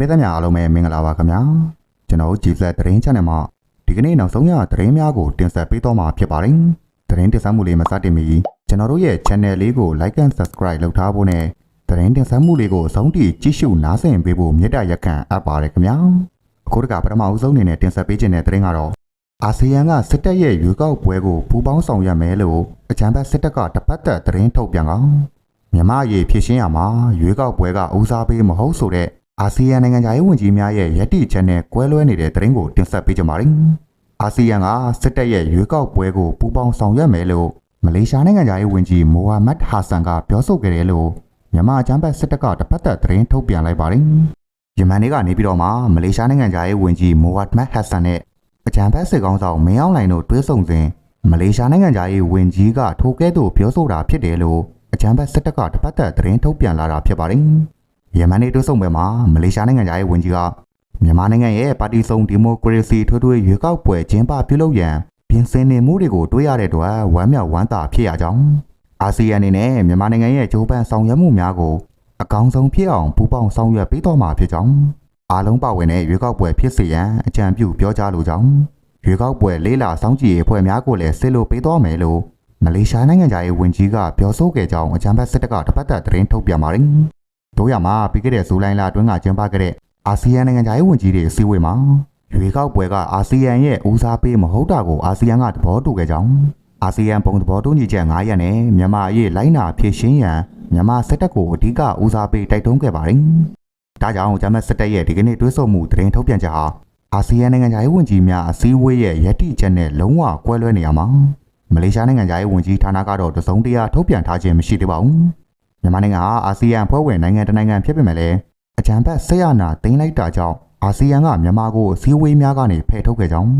ပေးသက်များအားလုံးပဲမင်္ဂလာပါခင်ဗျာကျွန်တော်ကြည်ဆက်သတင်း channel မှာဒီကနေ့နောက်ဆုံးရသတင်းများကိုတင်ဆက်ပေးတော့မှာဖြစ်ပါတယ်သတင်းတင်ဆက်မှုလေးမစတင်မီကျွန်တော်တို့ရဲ့ channel လေးကို like and subscribe လုပ်ထားဖို့နဲ့သတင်းတင်ဆက်မှုလေးကိုအဆုံးထိကြည့်ရှုနားဆင်ပေးဖို့မေတ္တာရက်ခံအပ်ပါတယ်ခင်ဗျာအခုတကပထမအဦးဆုံးအနေနဲ့တင်ဆက်ပေးခြင်းတဲ့သတင်းကတော့အာဆီယံကစစ်တပ်ရဲ့ရွေးကောက်ပွဲကိုပူးပေါင်းဆောင်ရွက်မယ်လို့အကြံဖက်စစ်တပ်ကတပတ်သက်သတင်းထုတ်ပြန်ကောင်မြန်မာအရေးဖြစ်ရှင်းရမှာရွေးကောက်ပွဲကဦးစားပေးမဟုတ်ဆိုတဲ့ အာဆီယံနိုင်ငံသားရေးဝန်ကြီးများရဲ့ယက်တိချက်နဲ့ကွဲလွဲနေတဲ့သတင်းကိုတင်ဆက်ပေးကြပါမယ်။အာဆီယံကစစ်တပ်ရဲ့ရွေးကောက်ပွဲကိုပူးပေါင်းဆောင်ရွက်မယ်လို့မလေးရှားနိုင်ငံသားရေးဝန်ကြီးမိုဟာမက်ဟာဆန်ကပြောဆိုခဲ့တယ်လို့မြန်မာအကြမ်းဖက်စစ်တပ်ကတပတ်သက်သတင်းထုတ်ပြန်လိုက်ပါတယ်။ယမန်နေ့ကနေပြီးတော့မှမလေးရှားနိုင်ငံသားရေးဝန်ကြီးမိုဟာမက်ဟာဆန်နဲ့အကြမ်းဖက်စစ်ကောင်ဆောင်မင်းအောင်လှိုင်တို့တွဲဆုံစဉ်မလေးရှားနိုင်ငံသားရေးဝန်ကြီးကထိုကဲ့သို့ပြောဆိုတာဖြစ်တယ်လို့အကြံဖက်စစ်တပ်ကတပတ်သက်သတင်းထုတ်ပြန်လာတာဖြစ်ပါတယ်။ ယမန်နေ့တွဲဆုံပွဲမှာမလေးရှားနိုင်ငံရဲ့ဝန်ကြီးကမြန်မာနိုင်ငံရဲ့ပါတီစုံဒီမိုကရေစီထွေးထွေးရွေးကောက်ပွဲကျင်းပပြုလုပ်ရန်ပြင်ဆင်နေမှုတွေကိုတွေ့ရတဲ့အတွက်ဝမ်းမြောက်ဝမ်းသာဖြစ်ရကြောင်းအာဆီယံအနေနဲ့မြန်မာနိုင်ငံရဲ့ဂျိုးပန်ဆောင်ရွက်မှုများကိုအကောင်းဆုံးဖြစ်အောင်ပူးပေါင်းဆောင်ရွက်ပေးတော်မှာဖြစ်ကြောင်းအားလုံးပါဝင်တဲ့ရွေးကောက်ပွဲဖြစ်စေရန်အကြံပြုပြောကြားလိုကြောင်းရွေးကောက်ပွဲလေးလာစောင့်ကြည့်ရေးအဖွဲ့များကိုလည်းဆစ်လို့ပေးတော်မယ်လို့မလေးရှားနိုင်ငံသားရဲ့ဝန်ကြီးကပြောဆိုခဲ့ကြောင်းအကြံဖက်စစ်တပ်ကတပတ်သက်သတင်းထုတ်ပြန်ပါတယ်။ တို့ရမှာပြီးခဲ့တဲ့ဇူလိုင်လအတွင်းကကျင်းပခဲ့တဲ့အာဆီယံနိုင်ငံသားရဲ့ဝန်ကြီးတွေအစည်းအဝေးမှာရွေးကောက်ပွဲကအာဆီယံရဲ့ဦးစားပေးမဟုတ်တာကိုအာဆီယံကသဘောတူခဲ့ကြောင်းအာဆီယံပုံသဘောတူညီချက်9ရက်နဲ့မြန်မာအရေးလိုင်းနာဖြည့်ရှင်းရန်မြန်မာစစ်တပ်ကိုအဓိကဦးစားပေးတိုက်တွန်းခဲ့ပါတယ်။ဒါကြောင့်ဂျမတ်စစ်တပ်ရဲ့ဒီကနေ့တွဲဆုံမှုသတင်းထုတ်ပြန်ချက်ဟာအာဆီယံနိုင်ငံသားရေးဝန်ကြီးများအစည်းအဝေးရဲ့ယက်တိချက်နဲ့လုံးဝကွဲလွဲနေရမှာမလေးရှားနိုင်ငံသားရေးဝန်ကြီးဌာနကတော့တစုံတရာထုတ်ပြန်ထားခြင်းမရှိသေးပါဘူး မြန်မာနိုင်ငံဟာအာဆီယံဖွဲ့ဝင်နိုင်ငံတစ်နိုင်ငံဖြစ်ပေမဲ့လည်းအကြံဖက်ဆက်ရနာတင်လိုက်တာကြောင့်အာဆီယံကမြန်မာကိုအစည်းအဝေးများကနေဖယ်ထုတ်ခဲ့ကြောင်း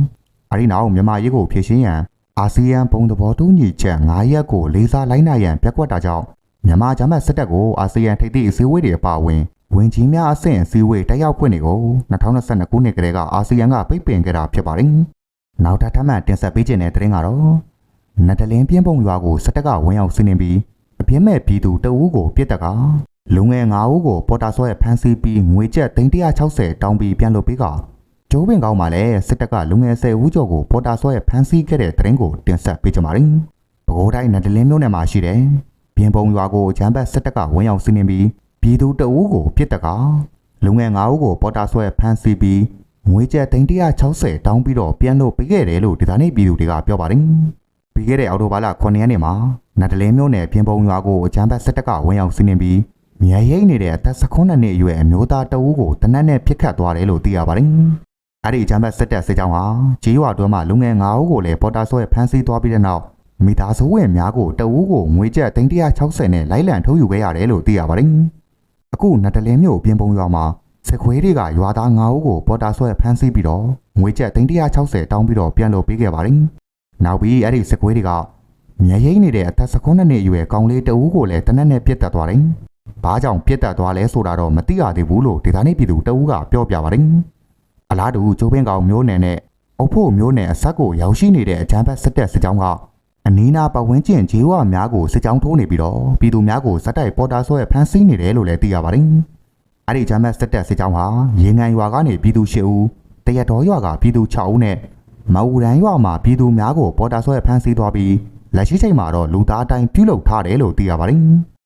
အဲဒီနောက်မြန်မာရေးကိုဖြည့်ရှင်းရန်အာဆီယံပုံသဘောတူညီချက်9ရက်ကိုလေးစားလိုက်နိုင်ရန်ပြက်ကွက်တာကြောင့်မြန်မာဂျမတ်စစ်တပ်ကိုအာဆီယံထိပ်သီးအစည်းအဝေးတွေအပါအဝင်ဝင်ကြီးများအဆင့်အစည်းအဝေးတက်ရောက်ခွင့်တွေကို2022ခုနှစ်ကတည်းကအာဆီယံကပိတ်ပင်ခဲ့တာဖြစ်ပါတယ်။နောက်ထပ်ထပ်မံတင်ဆက်ပေးခြင်းတဲ့သတင်းကတော့နတလင်းပြင်းပုံရွာကိုစစ်တပ်ကဝင်ရောက်စီးနင်းပြီး အပြင်းမဲ့ပြည်သူတအူးကိုပြစ်တက်ကလူငယ်9ဦးကိုပေါ်တာဆွဲဖမ်းဆီးပြီးငွေကျပ်360တောင်းပြီးပြန်လွှတ်ပေးကကျိုးပင်ကောင်းမှာလည်းစစ်တပ်ကလူငယ်10ဦးကျော်ကိုပေါ်တာဆွဲဖမ်းဆီးခဲ့တဲ့သတင်းကိုတင်ဆက်ပေးကြပါမယ်။ပဲခူးတိုင်းနတလင်းမြို့နယ်မှာရှိတဲ့ပြင်းပုံရွာကိုဂျမ်ဘတ်စစ်တပ်ကဝင်ရောက်စီးနင်းပြီးပြည်သူတအူးကိုပြစ်တက်ကလူငယ်9ဦးကိုပေါ်တာဆွဲဖမ်းဆီးပြီးငွေကျပ်360တောင်းပြီးတော့ပြန်လွှတ်ပေးခဲ့တယ်လို့ဒီကနေ့ပြည်သူတွေကပြောပါတယ်။ ပြီးခဲ့တဲ့အောက်တိုဘာလ9ရက်နေ့မှာနတ်တလင်းမြို့နယ်ပြင်ပုံရွာကိုအကြမ်းဖက်စစ်တပ်ကဝင်ရောက်စီးနင်းပြီးမြဲရိတ်နေတဲ့အသက်19နှစ်အရွယ်အမျိုးသားတအူးကိုတနက်နဲ့ပြစ်ခတ်သွားတယ်လို့သိရပါတယ်။အဲ့ဒီအကြမ်းဖက်စစ်တပ်စစ်ကြောင်းဟာကြေးရွာတွင်းမှာလူငယ်9ဦးကိုလည်းပေါ်တာဆွဲဖမ်းဆီးသွားပြီးတဲ့နောက်မိသားစုဝင်များကိုတအူးကိုငွေကျပ်360နဲ့လိုက်လံထုတ်ယူခဲ့ရတယ်လို့သိရပါတယ်။အခုနတ်တလင်းမြို့ပြင်ပုံရွာမှာစစ်ခွေးတွေကရွာသား9ဦးကိုပေါ်တာဆွဲဖမ်းဆီးပြီးတော့ငွေကျပ်360တောင်းပြီးတော့ပြန်လွှတ်ပေးခဲ့ပါတယ်။ နောက်ပြီးအဲ့ဒီစကွေးတွေကမြဲရိတ်နေတဲ့အသက်19နှစ်အရွယ်ကောင်လေးတဦးကိုလည်းတနက်နဲ့ပြစ်တက်သွားတယ်။ဘာကြောင့်ပြစ်တက်သွားလဲဆိုတာတော့မသိရသေးဘူးလို့ဒေသနေပြည်သူတဦးကပြောပြပါတယ်။အလားတူကျိုးပင်းကောင်မျိုးနယ်နဲ့အုပ်ဖို့မျိုးနယ်အဆက်ကိုရောက်ရှိနေတဲ့အကြမ်းဖက်စစ်တပ်စစ်ကြောင်းကအနီးနားပတ်ဝန်းကျင်ဂျေးဝါများကိုစစ်ကြောင်းထိုးနေပြီးတော့ပြည်သူများကိုစက်တိုက်ပေါ်တာဆွဲဖမ်းဆီးနေတယ်လို့လည်းသိရပါတယ်။အဲ့ဒီဂျမ်းမတ်စစ်တပ်စစ်ကြောင်းဟာရေငန်ရွာကနေပြည်သူ၈ဦးတရက်တော်ရွာကပြည်သူ6ဦးနဲ့ မအူရန်ရွာမှာပြည်သူများကိုပေါ်တာဆွဲဖမ်းဆီးသွားပြီးလက်ရှိချိန်မှာတော့လူသားအတိုင်းပြုလုပ်ထားတယ်လို့သိရပါတယ်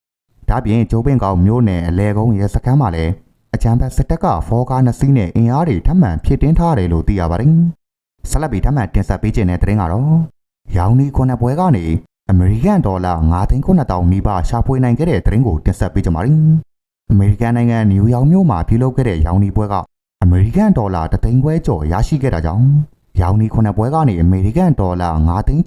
။ဒါပြင်ကျိုးပင်ကောင်မျိုးနယ်အလဲကုန်းရဲစခန်းမှာလည်းအကြမ်းဖက်စစ်တပ်ကဖောကားနှစ်စီးနဲ့အင်အားတွေထပ်မံဖြစ်တင်းထားတယ်လို့သိရပါတယ်။ဆက်လက်ပြီးထပ်မံတင်ဆက်ပေးခြင်းတဲ့သတင်းကတော့ရောင်နီခုနှစ်ပွဲကနေအမေရိကန်ဒေါ်လာ9,900နီးပါးရှာဖွေနိုင်ခဲ့တဲ့သတင်းကိုတင်ဆက်ပေးကြပါမယ်။အမေရိကန်နိုင်ငံနယူးယောက်မြို့မှာပြုလုပ်ခဲ့တဲ့ရောင်နီပွဲကအမေရိကန်ဒေါ်လာ3သိန်းခွဲကျော်ရရှိခဲ့တာကြောင့် ရောင်နီခုနှစ်ပွဲကနေအမေရိကန်ဒေါ်လာ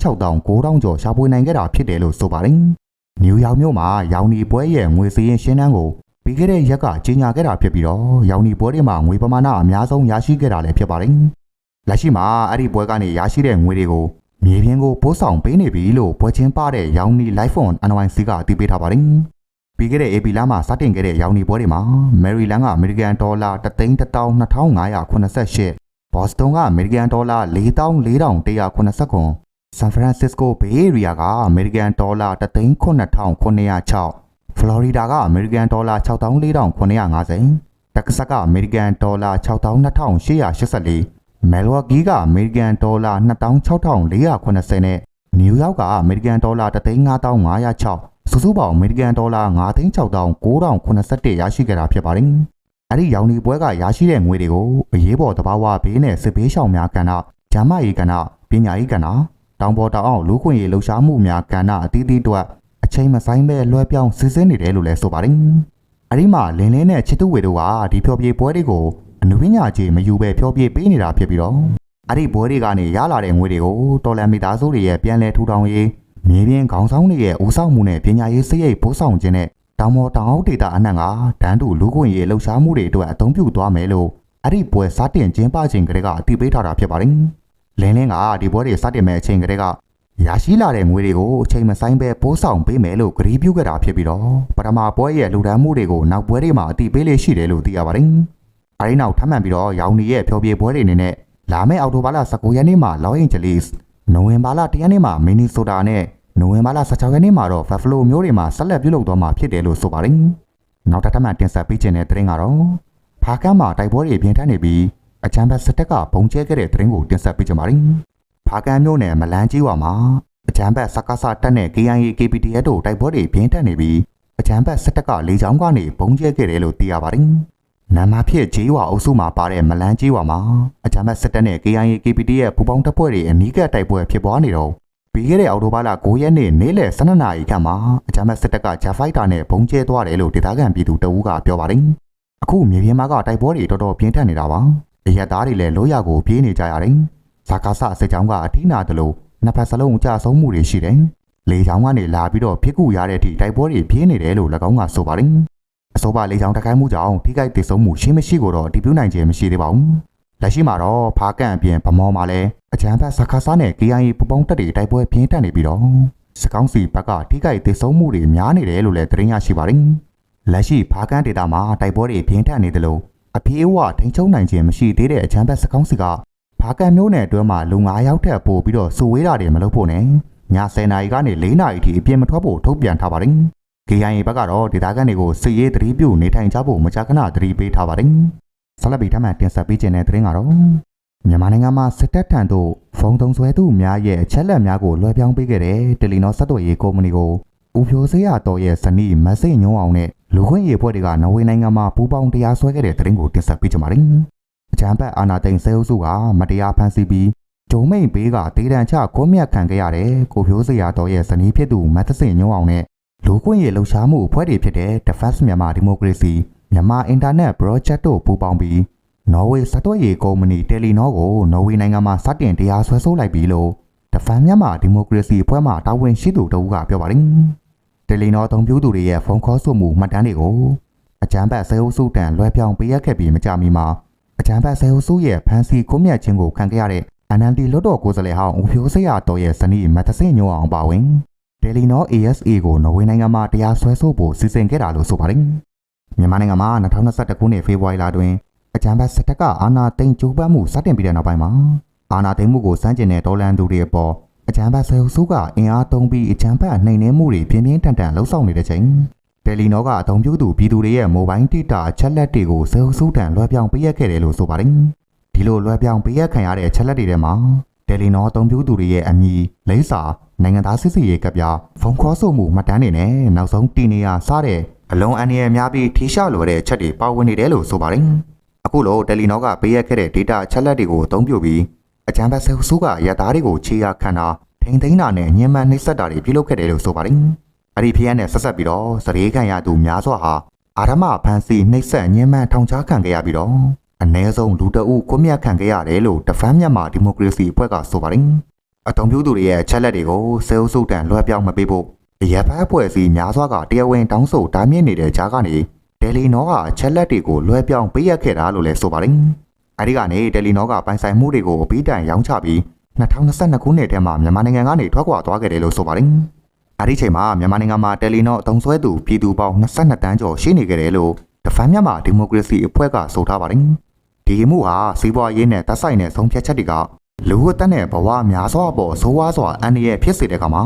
9,600,900ကျော်ရှာဖွေနိုင်ခဲ့တာဖြစ်တယ်လို့ဆိုပါတယ်။နယူးယောက်မြို့မှာရောင်နီပွဲရဲ့ငွေစည်းရင်းရှင်းတန်းကိုပြီးခဲ့တဲ့ရက်ကကြီးညာခဲ့တာဖြစ်ပြီးတော့ရောင်နီပွဲတွေမှာငွေပမာဏအများဆုံးရရှိခဲ့တာလည်းဖြစ်ပါတယ်။လက်ရှိမှာအဲ့ဒီပွဲကနေရရှိတဲ့ငွေတွေကိုမြေပြင်ကိုပို့ဆောင်ပေးနေပြီလို့ပွဲချင်းပတဲ့ရောင်နီ Life on NYC ကအသိပေးထားပါတယ်။ပြီးခဲ့တဲ့ AP လမ်းမှာစတင်ခဲ့တဲ့ရောင်နီပွဲတွေမှာမယ်ရီလန်းကအမေရိကန်ဒေါ်လာ3,12588 ဘော့စတွန်ကအမေရိကန်ဒေါ်လာ44,189ဆန်ဖရန်စစ္စကိုဘေးအေရီးယားကအမေရိကန်ဒေါ်လာ3,906ဖလော်ရီဒါကအမေရိကန်ဒေါ်လာ6,4950တတက္ကဆက်ကအမေရိကန်ဒေါ်လာ62,884မဲလ်ဝါကီကအမေရိကန်ဒေါ်လာ26,480နဲ့နယူးယောက်ကအမေရိကန်ဒေါ်လာ3,506စုစုပေါင်းအမေရိကန်ဒေါ်လာ9,6,9,981ရရှိခဲ့တာဖြစ်ပါတယ်။ အဲ့ဒီရောင်ဒီပွဲကရရှိတဲ့ငွေတွေကိုအရေးပေါ်တဘာဝဘေးနဲ့စစ်ဘေးရှောင်များကဏ္ဍ၊ဂျမ်းမရေးကဏ္ဍ၊ပညာရေးကဏ္ဍ၊တောင်ပေါ်တောင်အောင်လူခွင့်ရေးလှုပ်ရှားမှုများကဏ္ဍအသီးသီးတို့အချိန်မဆိုင်ပဲလွှဲပြောင်းစစ်ဆေးနေတယ်လို့လည်းဆိုပါတယ်။အဲ့ဒီမှာလင်းလင်းနဲ့ချစ်သူဝေတို့ကဒီဖြောပြေပွဲတွေကိုအနုပညာကြီးမယူပဲဖြောပြေပေးနေတာဖြစ်ပြီးတော့အဲ့ဒီပွဲတွေကနေရလာတဲ့ငွေတွေကိုတော်လန်မီသားစုတွေရဲ့ပြန်လည်ထူထောင်ရေးမြေပြင်ခေါင်းဆောင်တွေရဲ့ဦးဆောင်မှုနဲ့ပညာရေးစရိတ်ပို့ဆောင်ခြင်းနဲ့ တောင်ပေါ်တောင်အောက်ဒေတာအနှံ့ကတန်းတူလူခွင့်ရေးလှုပ်ရှားမှုတွေအတွက်အသုံးပြုသွားမယ်လို့အဲ့ဒီပွဲစတင်ကျင်းပခြင်းကလေးကအတည်ပြုထားတာဖြစ်ပါတယ်။လင်းလင်းကဒီပွဲတွေစတင်မဲ့အချိန်ကလေးကရရှိလာတဲ့ငွေတွေကိုအချိန်မဆိုင်ပဲပိုးဆောင်ပေးမယ်လို့ကတိပြုခဲ့တာဖြစ်ပြီးတော့ပထမပွဲရဲ့လူဒန်းမှုတွေကိုနောက်ပွဲတွေမှာအတည်ပြုလေးရှိတယ်လို့သိရပါတယ်။အဲဒီနောက်ထပ်မံပြီးတော့ရောင်နေရဲ့ဖျော်ဖြေပွဲတွေအနေနဲ့လာမယ့်အောက်တိုဘာလ19ရက်နေ့မှာ Los Angeles နိုဝင်ဘာလ10ရက်နေ့မှာ Minnesota နဲ့နို ဝင်ဘာလ16ရက်နေ့မှာတော့ Buffalo မြို့တွေမှာဆက်လက်ပြုလုပ်သွားမှာဖြစ်တယ်လို့ဆိုပါတယ်။နောက်ထပ်မှတင်ဆက်ပေးခြင်းတဲ့သတင်းကတော့ဖားကန်းမှာတိုက်ပွဲတွေပြင်းထန်နေပြီးအချမ်းဘတ်စတက်ကဘုံကျဲခဲ့တဲ့သတင်းကိုတင်ဆက်ပေးကြပါမယ်။ဖားကန်းမြို့နယ်မလန်းကြီးဝါမှာအချမ်းဘတ်စကားစတက်နဲ့ KIA KPDF တို့တိုက်ပွဲတွေပြင်းထန်နေပြီးအချမ်းဘတ်စတက်ကလေကြောင်းကနေဘုံကျဲခဲ့တယ်လို့သိရပါတယ်။နမဖြစ်ဂျေးဝါအုပ်စုမှာပါတဲ့မလန်းကြီးဝါမှာအချမ်းဘတ်စတက်နဲ့ KIA KPD ရဲ့ပူပေါင်းတပ်ဖွဲ့တွေအနီးကပ်တိုက်ပွဲဖြစ်ပွားနေတော့ ပြီးခဲ့တဲ့အောက်တိုဘာလ9ရက်နေ့နေ့လယ်12နာရီခန့်မှာအချမ်းဘတ်စတက်ကဂျာဖိုက်တာနဲ့ဘုံကျဲသွားတယ်လို့ဒေသခံပြည်သူတအူးကပြောပါတယ်။အခုမြေပြင်မှာကတိုက်ပွဲတွေတော်တော်ပြင်းထန်နေတာပါ။အရက်သားတွေလည်းလိုရကိုပြေးနေကြရတယ်။ဇာကာဆစစ်ကြောင်းကအထိနာတယ်လို့နှစ်ဖက်စလုံးအကြဆုံးမှုတွေရှိတယ်။လေချောင်းကနေလာပြီးတော့ဖြစ်ကူရတဲ့အထိတိုက်ပွဲတွေပြင်းနေတယ်လို့၎င်းကဆိုပါတယ်။အဆိုပါလေချောင်းတခိုင်းမှုကြောင့်ထိခိုက်ဒေဆုံးမှုရှင်းမရှိကိုတော့ဒီပြနိုင်ခြင်းမရှိသေးပါဘူး။ လက်ရှိမှာတော့ဖားကန်အပြင်ဗမောမှာလည်းအကြမ်းဖက်စကားစားနဲ့ KIA ပပေါင်းတက်တွေတိုက်ပွဲပြင်းထန်နေပြီးတော့စကောင်းစီဘက်ကထိခိုက်ဒေဆုံးမှုတွေများနေတယ်လို့လည်းသတင်းရရှိပါတယ်။လက်ရှိဖားကန်ဒေတာမှာတိုက်ပွဲတွေပြင်းထန်နေတယ်လို့အပြေးအဝထိန်ချုံနိုင်ခြင်းမရှိသေးတဲ့အကြမ်းဖက်စကောင်းစီကဖားကန်မျိုးနယ်အတွင်းမှာလူ9ယောက်ထက်ပိုပြီးတော့စူဝေးတာတွေမလုပ်ဖို့နဲ့ည10နာရီကနေ4နာရီထိအပြင်မထွက်ဖို့ထုတ်ပြန်ထားပါတယ်။ KIA ဘက်ကတော့ဒေသခံတွေကိုစစ်ရေးသတိပြုနေထိုင်ကြဖို့မကြာခဏသတိပေးထားပါတယ်။ ဆက်လက်ပြီးထပ်မံတင်ဆက်ပေးခြင်းတဲ့သတင်းကတော့မြန်မာနိုင်ငံမှာစစ်တပ်ထံသို့ဖုန်းသုံးဆွဲသူများရဲ့အချက်လက်များကိုလွှဲပြောင်းပေးခဲ့တဲ့တယ်လီနောဆက်သွယ်ရေးကုမ္ပဏီကိုဦးဖြိုးစေးရတော်ရဲ့ဇနီးမက်ဆေ့ညုံအောင်နဲ့လူခွင့်ရေးဖွဲ့တွေကနော်ဝေနိုင်ငံမှာပူးပေါင်းတရားစွဲခဲ့တဲ့သတင်းကိုတင်ဆက်ပေးကြပါမယ်။အကြံဖက်အာနာသိန်းစေအုပ်စုကမတရားဖမ်းဆီးပြီးဂျုံမိန်ဘေးကဒေတန်ချခွင့်မြတ်ခံခဲ့ရတဲ့ကိုဖြိုးစေရတော်ရဲ့ဇနီးဖြစ်သူမက်ဆေ့ညုံအောင်နဲ့လူခွင့်ရေးလှုပ်ရှားမှုအဖွဲ့တွေဖြစ်တဲ့ Defense မြန်မာ Democracy မြန်မာ Internet Project တို့ပူးပေါင်းပြီးနော်ဝေစက်သွက်ရေးကုမ္ပဏီတယ်လီနောကိုနော်ဝေနိုင်ငံမှာစတင်တရားစွဲဆိုလိုက်ပြီလို့တဖန်မြန်မာဒီမိုကရေစီအဖွဲ့မှတာဝန်ရှိသူတဦးကပြောပါတယ်။တယ်လီနောအသုံးပြုသူတွေရဲ့ဖုန်းခေါ်ဆိုမှုမှတ်တမ်းတွေကိုအကြမ်းဖက်ဆဲအုပ်စုတန်လွှဲပြောင်းပေးရခဲ့ပြီးမကြမီမှာအကြမ်းဖက်ဆဲအုပ်စုရဲ့ဖန်စီခုမြတ်ခြင်းကိုခံခဲ့ရတဲ့ NLD လွတ်တော်ကိုယ်စားလှယ်ဟောင်းဦးဖြိုးစရာတော်ရဲ့ဇနီးမတ်တဆင်ညိုအောင်ပါဝင်တယ်လီနော ASA ကိုနော်ဝေနိုင်ငံမှာတရားစွဲဆိုဖို့စီစဉ်ခဲ့တာလို့ဆိုပါတယ်။ မြန်မာနိုင်ငံမှာ2021ခုနှစ်ဖေဖော်ဝါရီလတွင်အကြံဖတ်စစ်တပ်ကအာဏာသိမ်းကြိုးပမ်းမှုစတင်ပြီးတဲ့နောက်ပိုင်းမှာအာဏာသိမ်းမှုကိုစန့်ကျင်တဲ့ဒေါ်လန်သူတွေအပေါ်အကြံဖတ်ဆယ်စုကအင်အားသုံးပြီးအကြံဖတ်နှိမ်နင်းမှုတွေပြင်းပြင်းထန်ထန်လှုပ်ဆောင်နေတဲ့ချိန်တယ်လီနောကအသုံးပြုသူပြည်သူတွေရဲ့မိုဘိုင်းဒေတာချက်လက်တွေကိုဆယ်စုတန်လွှဲပြောင်းပေးရခဲ့တယ်လို့ဆိုပါတယ်ဒီလိုလွှဲပြောင်းပေးရခံရတဲ့ချက်လက်တွေထဲမှာတယ်လီနောအသုံးပြုသူတွေရဲ့အမည်လိပ်စာနိုင်ငံသားစစ်စစ်ရေးကပ်ပြဖုန်းခေါ်ဆိုမှုမှတ်တမ်းတွေနဲ့နောက်ဆုံးတီနေရစတဲ့ အလုံးအန္တရာယ်များပြီးထိရှလွယ်တဲ့ချက်တွေပါဝင်နေတယ်လို့ဆိုပါတယ်အခုလိုတယ်လီနောကပေးရခဲ့တဲ့ data အချက်လက်တွေကိုအသုံးပြုပြီးအကြံဖတ်ဆဲစုကရသားတွေကိုခြေရခံတာထိန်သိမ်းတာနဲ့ညှဉ်းပန်းနှိပ်စက်တာတွေပြုလုပ်ခဲ့တယ်လို့ဆိုပါတယ်။အဲ့ဒီဖျက်နဲ့ဆက်ဆက်ပြီးတော့စရေခံရသူများစွာဟာအာရမဖန်စီနှိပ်စက်ညှဉ်းပန်းထောင်ချခံခဲ့ရပြီးတော့အ ਨੇ ဆုံးလူတအုပ်ကွမြတ်ခံခဲ့ရတယ်လို့တဖန်မြန်မာဒီမိုကရေစီအဖွဲ့ကဆိုပါတယ်။အတုံးပြူသူတွေရဲ့အချက်လက်တွေကိုဆဲအုပ်စုတန်လွှဲပြောင်းမပေးဖို့ အရက်ဖက်အဖွဲ့အစည်းများစွာကတရားဝင်တောင်းဆိုတားမြစ်နေတဲ့ကြားကနေတယ်လီနောကချက်လက်တွေကိုလွှဲပြောင်းပေးရခဲ့တာလို့လည်းဆိုပါတယ်။အဲဒီကနေတယ်လီနောကပိုင်ဆိုင်မှုတွေကိုအပြီးတိုင်ရောင်းချပြီး2022ခုနှစ်ထဲမှာမြန်မာနိုင်ငံကနေထွက်ခွာသွားခဲ့တယ်လို့ဆိုပါတယ်။အဲဒီချိန်မှာမြန်မာနိုင်ငံမှာတယ်လီနောအုံဆွဲသူပြည်သူပေါင်း22တန်းကျော်ရှိနေခဲ့တယ်လို့တဖန်မြန်မာဒီမိုကရေစီအဖွဲ့ကဆိုထားပါတယ်။ဒီမှုဟာစီးပွားရေးနဲ့တပ်ဆိုင်တဲ့ဆုံးဖြတ်ချက်တွေကလူ့အသက်နဲ့ဘဝများစွာပေါ်ဆိုးဝါးစွာအန္တရာယ်ဖြစ်စေတဲ့ကမှာ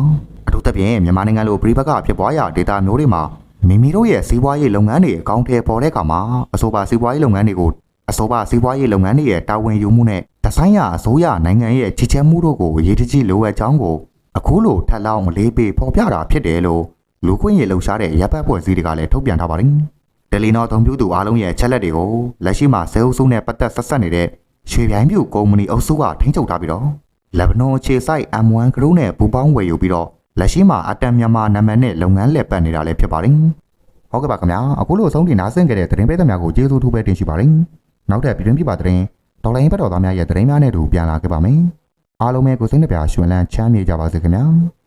အထူးသဖြင့်မြန်မာနိုင်ငံလိုပြည်ပကဖြစ်ပွားရာဒေတာမျိုးတွေမှာမိမိတို့ရဲ့စီးပွားရေးလုပ်ငန်းတွေအကောင့်ထဲပေါ်တဲ့အခါမှာအဆိုပါစီးပွားရေးလုပ်ငန်းတွေကိုအဆိုပါစီးပွားရေးလုပ်ငန်းတွေရဲ့တာဝန်ယူမှုနဲ့ဒီဇိုင်းရအစိုးရနိုင်ငံရဲ့ကြီးကြပ်မှုတို့ကိုအရေးတကြီးလိုအပ်ကြောင်းကိုအခုလိုထပ်လောင်းမလေးပေးဖော်ပြတာဖြစ်တယ်လို့လူခွင့်ရေးလှုပ်ရှားတဲ့ရပ်ပတ်ဖွဲ့စည်းတွေကလည်းထုတ်ပြန်ထားပါတယ်။တယ်လီနော်အုံပြူသူအားလုံးရဲ့ချက်လက်တွေကိုလက်ရှိမှာဇဲအုပ်စုနဲ့ပတ်သက်ဆက်ဆက်နေတဲ့ရွှေပြိုင်ပြူကုမ္ပဏီအုပ်စုကထိန်းချုပ်ထားပြီးတော့လက်ဘနွန်အခြေစိုက် M1 Group နဲ့ပူးပေါင်းဝယ်ယူပြီးတော့ လက်ရှိမှာအတန်မြန်မာနာမည်နဲ့လုပ်ငန်းလည်ပတ်နေတာလည်းဖြစ်ပါတယ်။ဟုတ်ကဲ့ပါခင်ဗျာအခုလိုအဆုံးထိနားဆင်ကြတဲ့သတင်းပေးသမားကိုကျေးဇူးထူးပဲတင်ရှိပါတယ်။နောက်ထပ်ပြည်တွင်းပြပါသတင်းဒေါ်လာရင်းဘက်တော်သားများရဲ့သတင်းများနဲ့အတူပြန်လာခဲ့ပါမယ်။အားလုံးပဲကိုယ်စိတ်နှပြရွှင်လန်းချမ်းမြေ့ကြပါစေခင်ဗျာ။